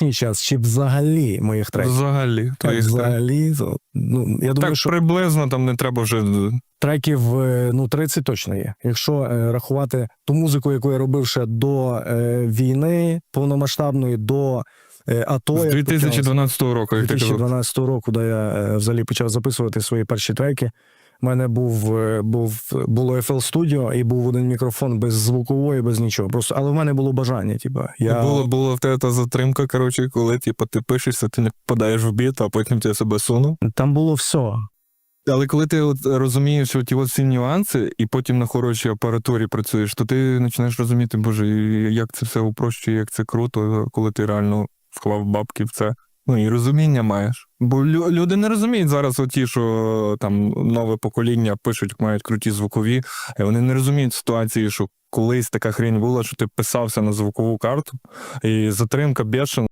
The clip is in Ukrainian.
нинішній час, чи взагалі моїх треків? Взагалі, Так, взагалі, ну, я думаю, Так що приблизно там не треба вже. треків е, ну, 30 точно є. Якщо е, рахувати ту музику, яку я робив ще до е, війни повномасштабної, до е, АТО. З 2012 року, як 2012 року, де я е, взагалі почав записувати свої перші треки. У мене був, е, був було FL Studio і був один мікрофон без звукової, без нічого. Просто, але в мене було бажання. Типа, я... Було, було в тебе та затримка, коротше, коли типу, ти пишешся, ти не попадаєш в біт, а потім ти себе сунув. Там було все. Але коли ти от розумієш що ті от всі нюанси, і потім на хорошій апаратурі працюєш, то ти починаєш розуміти, боже, як це все упрощує, як це круто, коли ти реально вклав бабки в це. Ну і розуміння маєш. Бо лю- люди не розуміють зараз, оті, що там нове покоління пишуть, мають круті звукові, і вони не розуміють ситуації, що колись така хрінь була, що ти писався на звукову карту, і затримка бешена.